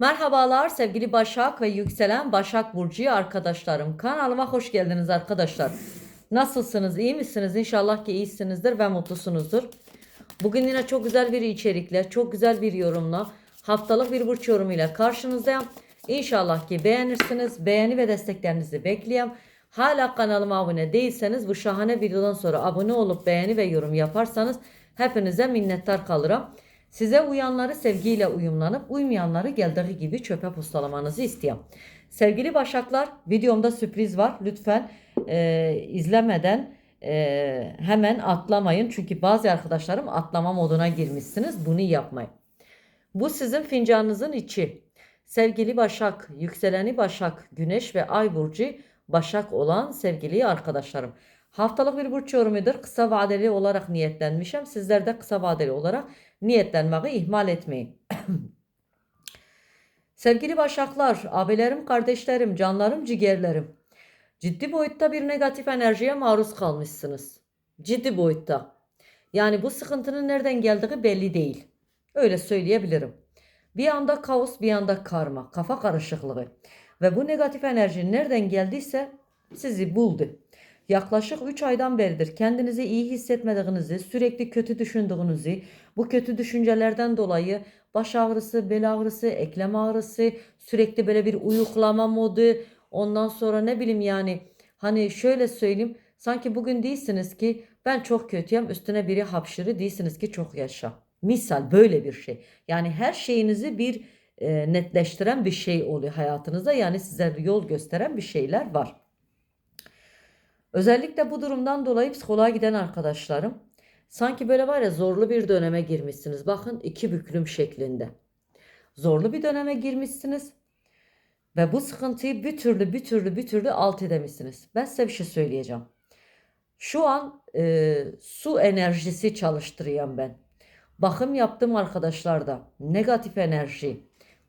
Merhabalar sevgili Başak ve yükselen Başak Burcu arkadaşlarım. Kanalıma hoş geldiniz arkadaşlar. Nasılsınız? iyi misiniz? İnşallah ki iyisinizdir ve mutlusunuzdur. Bugün yine çok güzel bir içerikle, çok güzel bir yorumla, haftalık bir burç yorumuyla karşınızdayım. İnşallah ki beğenirsiniz. Beğeni ve desteklerinizi bekliyorum. Hala kanalıma abone değilseniz bu şahane videodan sonra abone olup beğeni ve yorum yaparsanız hepinize minnettar kalırım. Size uyanları sevgiyle uyumlanıp uymayanları geldiği gibi çöpe postalamanızı istiyorum. Sevgili Başaklar videomda sürpriz var. Lütfen e, izlemeden e, hemen atlamayın. Çünkü bazı arkadaşlarım atlama moduna girmişsiniz. Bunu yapmayın. Bu sizin fincanınızın içi. Sevgili Başak, yükseleni Başak, Güneş ve Ay burcu Başak olan sevgili arkadaşlarım. Haftalık bir burç yorumudur. Kısa vadeli olarak niyetlenmişim. Sizler de kısa vadeli olarak niyetlenmeyi ihmal etmeyin. Sevgili Başaklar, abilerim, kardeşlerim, canlarım, ciğerlerim. Ciddi boyutta bir negatif enerjiye maruz kalmışsınız. Ciddi boyutta. Yani bu sıkıntının nereden geldiği belli değil. Öyle söyleyebilirim. Bir anda kaos, bir anda karma, kafa karışıklığı. Ve bu negatif enerji nereden geldiyse sizi buldu. Yaklaşık 3 aydan beridir kendinizi iyi hissetmediğinizi, sürekli kötü düşündüğünüzü, bu kötü düşüncelerden dolayı baş ağrısı, bel ağrısı, eklem ağrısı, sürekli böyle bir uyuklama modu, ondan sonra ne bileyim yani hani şöyle söyleyeyim sanki bugün değilsiniz ki ben çok kötüyüm üstüne biri hapşırı değilsiniz ki çok yaşa. Misal böyle bir şey. Yani her şeyinizi bir e, netleştiren bir şey oluyor hayatınızda. Yani size yol gösteren bir şeyler var. Özellikle bu durumdan dolayı psikoloğa giden arkadaşlarım sanki böyle var ya zorlu bir döneme girmişsiniz. Bakın iki büklüm şeklinde. Zorlu bir döneme girmişsiniz ve bu sıkıntıyı bir türlü bir türlü bir türlü alt edemişsiniz. Ben size bir şey söyleyeceğim. Şu an e, su enerjisi çalıştırıyorum ben. Bakım yaptım arkadaşlarda. Negatif enerji,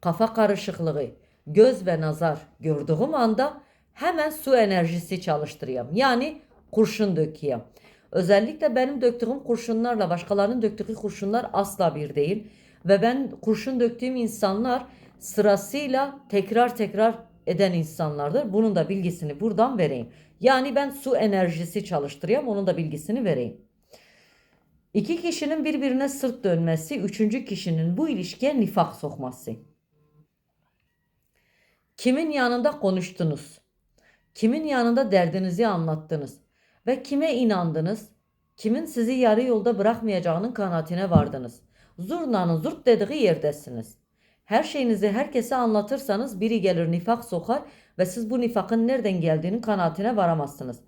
kafa karışıklığı, göz ve nazar gördüğüm anda hemen su enerjisi çalıştırıyorum. Yani kurşun döküyorum. Özellikle benim döktüğüm kurşunlarla başkalarının döktüğü kurşunlar asla bir değil. Ve ben kurşun döktüğüm insanlar sırasıyla tekrar tekrar eden insanlardır. Bunun da bilgisini buradan vereyim. Yani ben su enerjisi çalıştırıyorum. Onun da bilgisini vereyim. İki kişinin birbirine sırt dönmesi, üçüncü kişinin bu ilişkiye nifak sokması. Kimin yanında konuştunuz? Kimin yanında derdinizi anlattınız? Ve kime inandınız? Kimin sizi yarı yolda bırakmayacağının kanaatine vardınız? Zurnanın zurt dediği yerdesiniz. Her şeyinizi herkese anlatırsanız biri gelir nifak sokar ve siz bu nifakın nereden geldiğinin kanaatine varamazsınız.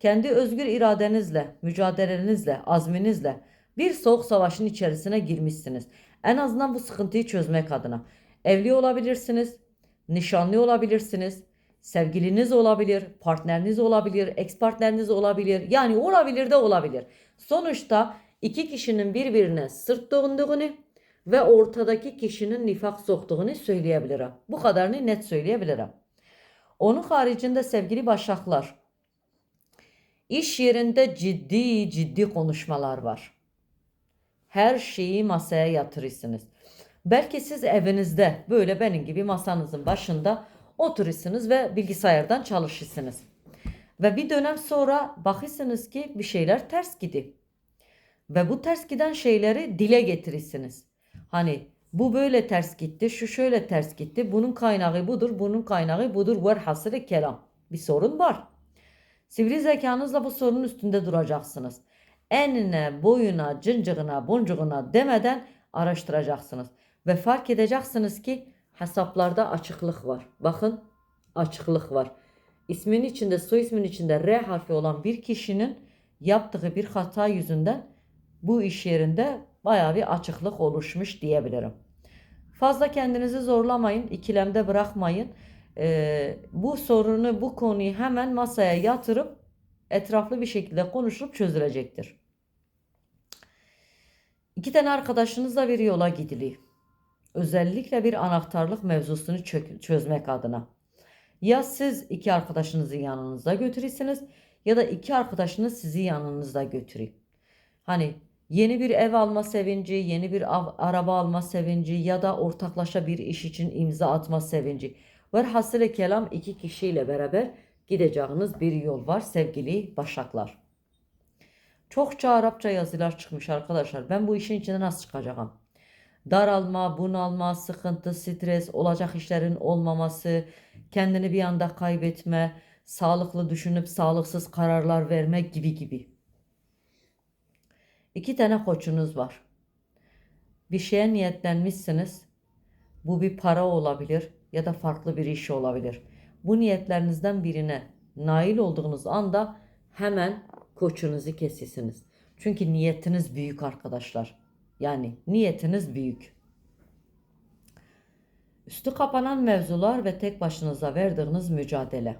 Kendi özgür iradenizle, mücadelenizle, azminizle bir soğuk savaşın içerisine girmişsiniz. En azından bu sıkıntıyı çözmek adına. Evli olabilirsiniz, nişanlı olabilirsiniz, sevgiliniz olabilir, partneriniz olabilir, ex partneriniz olabilir. Yani olabilir de olabilir. Sonuçta iki kişinin birbirine sırt döndüğünü ve ortadaki kişinin nifak soktuğunu söyleyebilirim. Bu kadarını net söyleyebilirim. Onun haricinde sevgili başaklar, iş yerinde ciddi ciddi konuşmalar var. Her şeyi masaya yatırırsınız. Belki siz evinizde böyle benim gibi masanızın başında oturursunuz ve bilgisayardan çalışırsınız. Ve bir dönem sonra bakırsınız ki bir şeyler ters gidiyor. Ve bu ters giden şeyleri dile getirirsiniz. Hani bu böyle ters gitti, şu şöyle ters gitti, bunun kaynağı budur, bunun kaynağı budur. Var hasırı kelam. Bir sorun var. Sivri zekanızla bu sorunun üstünde duracaksınız. Enine, boyuna, cıncığına, boncuğuna demeden araştıracaksınız. Ve fark edeceksiniz ki hesaplarda açıklık var. Bakın açıklık var. İsmin içinde, soy ismin içinde R harfi olan bir kişinin yaptığı bir hata yüzünden bu iş yerinde baya bir açıklık oluşmuş diyebilirim. Fazla kendinizi zorlamayın, ikilemde bırakmayın. Ee, bu sorunu, bu konuyu hemen masaya yatırıp etraflı bir şekilde konuşulup çözülecektir. İki tane arkadaşınızla bir yola gidiliyor. Özellikle bir anahtarlık mevzusunu çözmek adına. Ya siz iki arkadaşınızı yanınızda götürürsünüz ya da iki arkadaşınız sizi yanınızda götürüyor. Hani Yeni bir ev alma sevinci, yeni bir araba alma sevinci ya da ortaklaşa bir iş için imza atma sevinci. Velhasılı kelam iki kişiyle beraber gideceğiniz bir yol var sevgili başaklar. Çokça Arapça yazılar çıkmış arkadaşlar. Ben bu işin içinden nasıl çıkacağım? Daralma, bunalma, sıkıntı, stres, olacak işlerin olmaması, kendini bir anda kaybetme, sağlıklı düşünüp sağlıksız kararlar verme gibi gibi. İki tane koçunuz var. Bir şeye niyetlenmişsiniz. Bu bir para olabilir ya da farklı bir iş olabilir. Bu niyetlerinizden birine nail olduğunuz anda hemen koçunuzu kesirsiniz. Çünkü niyetiniz büyük arkadaşlar. Yani niyetiniz büyük. Üstü kapanan mevzular ve tek başınıza verdiğiniz mücadele.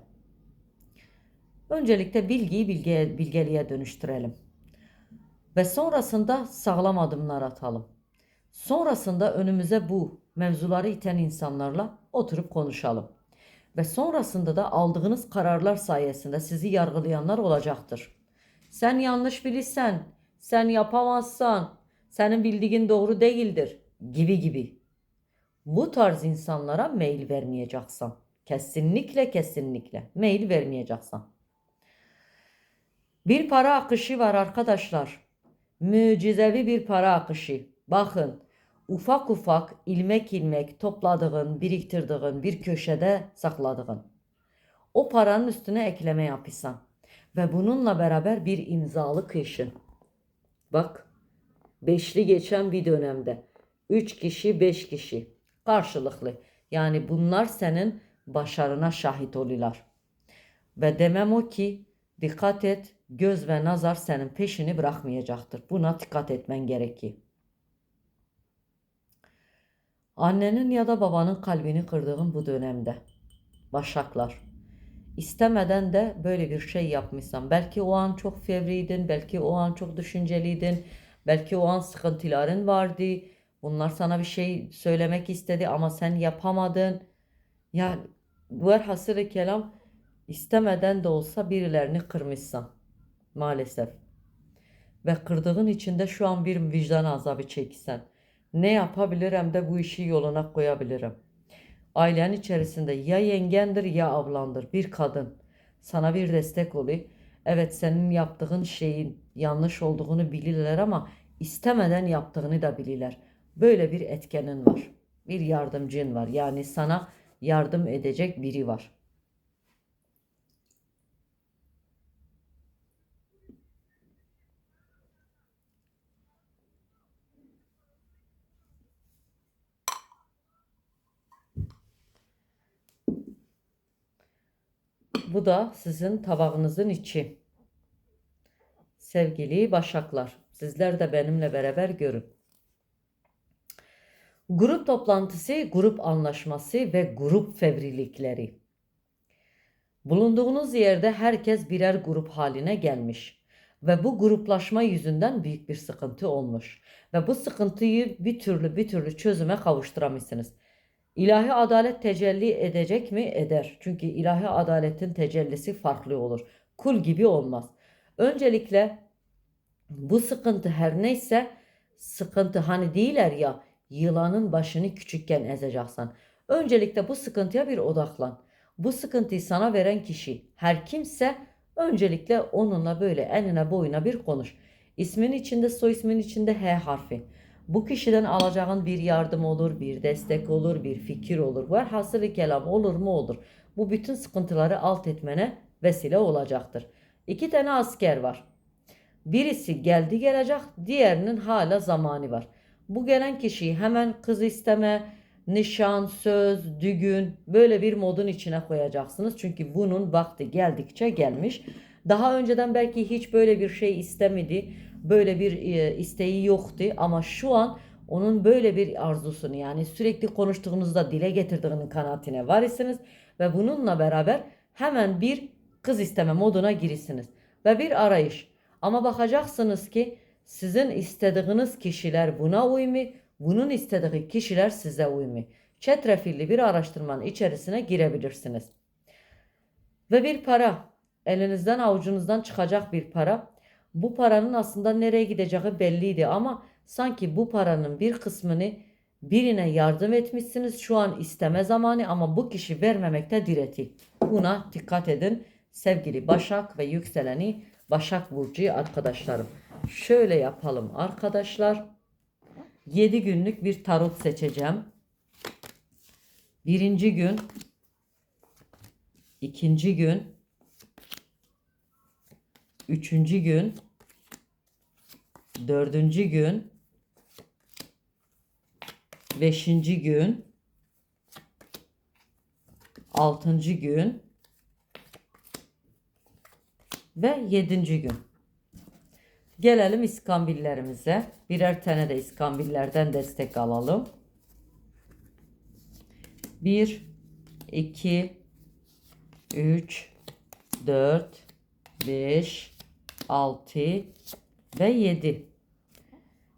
Öncelikle bilgiyi bilgiye, bilgeliğe dönüştürelim. Ve sonrasında sağlam adımlar atalım. Sonrasında önümüze bu mevzuları iten insanlarla oturup konuşalım. Ve sonrasında da aldığınız kararlar sayesinde sizi yargılayanlar olacaktır. Sen yanlış bilirsen, sen yapamazsan, senin bildiğin doğru değildir gibi gibi. Bu tarz insanlara mail vermeyeceksin. Kesinlikle kesinlikle mail vermeyeceksin. Bir para akışı var arkadaşlar. Mucizevi bir para akışı. Bakın ufak ufak ilmek ilmek topladığın, biriktirdiğin bir köşede sakladığın. O paranın üstüne ekleme yapırsan ve bununla beraber bir imzalı kışın. Bak beşli geçen bir dönemde 3 kişi 5 kişi karşılıklı. Yani bunlar senin başarına şahit oluyorlar. Ve demem o ki dikkat et göz ve nazar senin peşini bırakmayacaktır. Buna dikkat etmen gerekir. Annenin ya da babanın kalbini kırdığın bu dönemde. Başaklar. İstemeden de böyle bir şey yapmışsan. Belki o an çok fevriydin, belki o an çok düşünceliydin, belki o an sıkıntıların vardı. Bunlar sana bir şey söylemek istedi ama sen yapamadın. Yani velhasılı kelam istemeden de olsa birilerini kırmışsan. Maalesef. Ve kırdığın içinde şu an bir vicdan azabı çeksen. Ne yapabilirim de bu işi yoluna koyabilirim. Ailen içerisinde ya yengendir ya ablandır bir kadın. Sana bir destek oluyor. Evet senin yaptığın şeyin yanlış olduğunu bilirler ama istemeden yaptığını da bilirler. Böyle bir etkenin var. Bir yardımcın var. Yani sana yardım edecek biri var. Bu da sizin tabağınızın içi. Sevgili başaklar, sizler de benimle beraber görün. Grup toplantısı, grup anlaşması ve grup fevrilikleri. Bulunduğunuz yerde herkes birer grup haline gelmiş ve bu gruplaşma yüzünden büyük bir sıkıntı olmuş ve bu sıkıntıyı bir türlü bir türlü çözüme kavuşturamışsınız. İlahi adalet tecelli edecek mi? Eder. Çünkü ilahi adaletin tecellisi farklı olur. Kul gibi olmaz. Öncelikle bu sıkıntı her neyse sıkıntı hani değiller ya yılanın başını küçükken ezeceksin. Öncelikle bu sıkıntıya bir odaklan. Bu sıkıntıyı sana veren kişi her kimse öncelikle onunla böyle enine boyuna bir konuş. İsmin içinde soy ismin içinde H harfi. Bu kişiden alacağın bir yardım olur, bir destek olur, bir fikir olur. Var hasılı kelam olur mu olur. Bu bütün sıkıntıları alt etmene vesile olacaktır. İki tane asker var. Birisi geldi gelecek, diğerinin hala zamanı var. Bu gelen kişiyi hemen kız isteme, nişan, söz, düğün böyle bir modun içine koyacaksınız. Çünkü bunun vakti geldikçe gelmiş. Daha önceden belki hiç böyle bir şey istemedi. Böyle bir e, isteği yoktu ama şu an onun böyle bir arzusunu yani sürekli konuştuğunuzda dile getirdiğinin kanaatine varsınız ve bununla beraber hemen bir kız isteme moduna girisiniz ve bir arayış. Ama bakacaksınız ki sizin istediğiniz kişiler buna uymu, bunun istediği kişiler size uymu. Çetrefilli bir araştırmanın içerisine girebilirsiniz. Ve bir para, elinizden avucunuzdan çıkacak bir para. Bu paranın aslında nereye gideceği belliydi ama sanki bu paranın bir kısmını birine yardım etmişsiniz. Şu an isteme zamanı ama bu kişi vermemekte direti. Buna dikkat edin sevgili Başak ve yükseleni Başak Burcu arkadaşlarım. Şöyle yapalım arkadaşlar. 7 günlük bir tarot seçeceğim. Birinci gün, ikinci gün, üçüncü gün, dördüncü gün, beşinci gün, altıncı gün ve yedinci gün. Gelelim iskambillerimize. Birer tane de iskambillerden destek alalım. 1, 2, 3, 4, 5, 6 ve 7.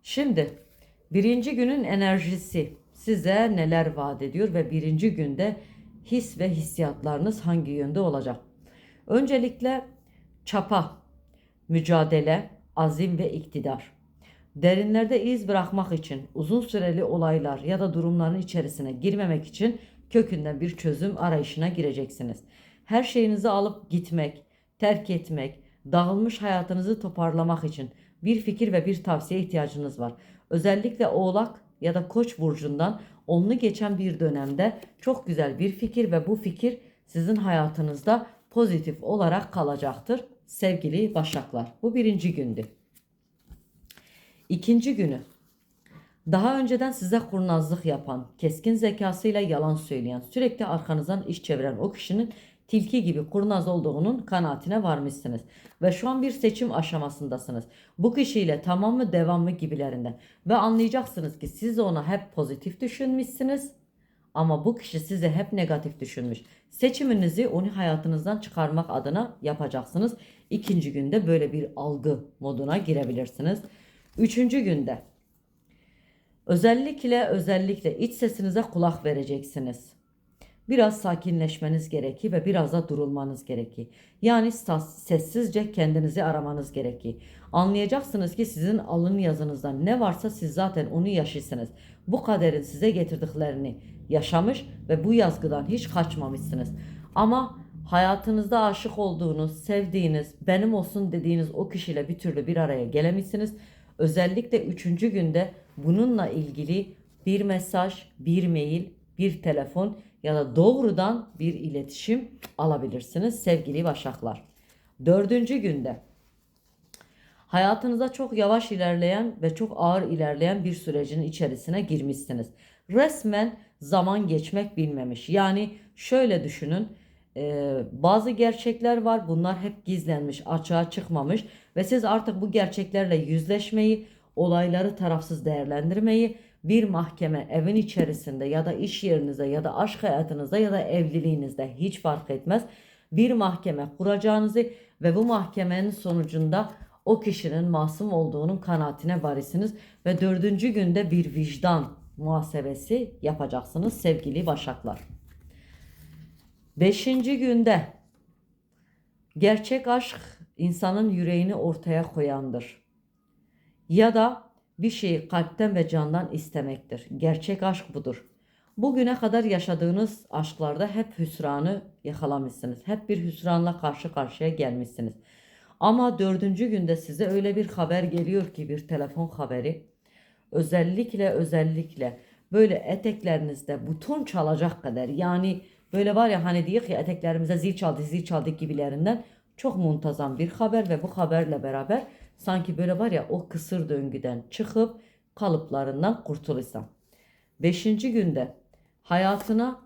Şimdi birinci günün enerjisi size neler vaat ediyor ve birinci günde his ve hissiyatlarınız hangi yönde olacak? Öncelikle çapa, mücadele, azim ve iktidar. Derinlerde iz bırakmak için uzun süreli olaylar ya da durumların içerisine girmemek için kökünden bir çözüm arayışına gireceksiniz. Her şeyinizi alıp gitmek, terk etmek, dağılmış hayatınızı toparlamak için bir fikir ve bir tavsiye ihtiyacınız var. Özellikle Oğlak ya da Koç burcundan onlu geçen bir dönemde çok güzel bir fikir ve bu fikir sizin hayatınızda pozitif olarak kalacaktır sevgili Başaklar. Bu birinci gündü. İkinci günü. Daha önceden size kurnazlık yapan, keskin zekasıyla yalan söyleyen, sürekli arkanızdan iş çeviren o kişinin tilki gibi kurnaz olduğunun kanaatine varmışsınız. Ve şu an bir seçim aşamasındasınız. Bu kişiyle tamam mı devam mı gibilerinden. Ve anlayacaksınız ki siz ona hep pozitif düşünmüşsünüz. Ama bu kişi size hep negatif düşünmüş. Seçiminizi onu hayatınızdan çıkarmak adına yapacaksınız. İkinci günde böyle bir algı moduna girebilirsiniz. Üçüncü günde özellikle özellikle iç sesinize kulak vereceksiniz. Biraz sakinleşmeniz gerekir ve biraz da durulmanız gerekir. Yani sessizce kendinizi aramanız gerekir. Anlayacaksınız ki sizin alın yazınızda ne varsa siz zaten onu yaşıyorsunuz. Bu kaderin size getirdiklerini yaşamış ve bu yazgıdan hiç kaçmamışsınız. Ama hayatınızda aşık olduğunuz, sevdiğiniz, benim olsun dediğiniz o kişiyle bir türlü bir araya gelemişsiniz. Özellikle üçüncü günde bununla ilgili bir mesaj, bir mail, bir telefon ya da doğrudan bir iletişim alabilirsiniz sevgili başaklar. Dördüncü günde hayatınıza çok yavaş ilerleyen ve çok ağır ilerleyen bir sürecin içerisine girmişsiniz. Resmen zaman geçmek bilmemiş. Yani şöyle düşünün e, bazı gerçekler var bunlar hep gizlenmiş açığa çıkmamış ve siz artık bu gerçeklerle yüzleşmeyi olayları tarafsız değerlendirmeyi bir mahkeme evin içerisinde ya da iş yerinizde ya da aşk hayatınızda ya da evliliğinizde hiç fark etmez bir mahkeme kuracağınızı ve bu mahkemenin sonucunda o kişinin masum olduğunun kanaatine varisiniz ve dördüncü günde bir vicdan muhasebesi yapacaksınız sevgili başaklar. Beşinci günde gerçek aşk insanın yüreğini ortaya koyandır. Ya da bir şeyi kalpten ve candan istemektir. Gerçek aşk budur. Bugüne kadar yaşadığınız aşklarda hep hüsranı yakalamışsınız. Hep bir hüsranla karşı karşıya gelmişsiniz. Ama dördüncü günde size öyle bir haber geliyor ki bir telefon haberi. Özellikle özellikle böyle eteklerinizde buton çalacak kadar yani böyle var ya hani diyor ki eteklerimize zil çaldı zil çaldı gibilerinden çok muntazam bir haber ve bu haberle beraber sanki böyle var ya o kısır döngüden çıkıp kalıplarından kurtulursam. Beşinci günde hayatına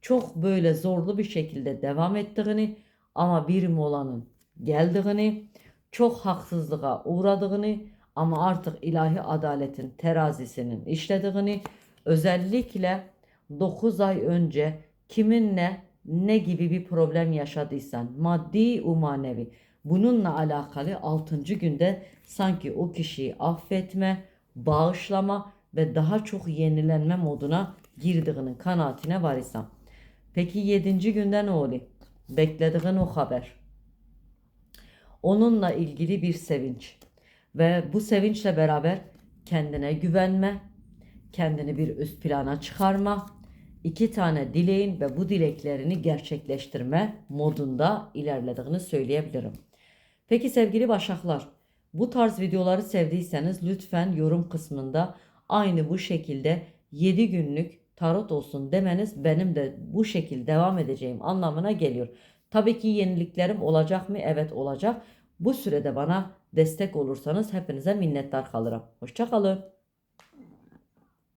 çok böyle zorlu bir şekilde devam ettiğini ama bir molanın geldiğini, çok haksızlığa uğradığını ama artık ilahi adaletin terazisinin işlediğini, özellikle 9 ay önce kiminle ne gibi bir problem yaşadıysan maddi umanevi bununla alakalı 6. günde sanki o kişiyi affetme, bağışlama ve daha çok yenilenme moduna girdiğinin kanaatine var isem. Peki 7. günde ne oluyor? Beklediğin o haber. onunla ilgili bir sevinç ve bu sevinçle beraber kendine güvenme, kendini bir üst plana çıkarma, iki tane dileğin ve bu dileklerini gerçekleştirme modunda ilerlediğini söyleyebilirim. Peki sevgili Başaklar, bu tarz videoları sevdiyseniz lütfen yorum kısmında aynı bu şekilde 7 günlük tarot olsun demeniz benim de bu şekilde devam edeceğim anlamına geliyor. Tabii ki yeniliklerim olacak mı? Evet olacak. Bu sürede bana destek olursanız hepinize minnettar kalırım. Hoşçakalın.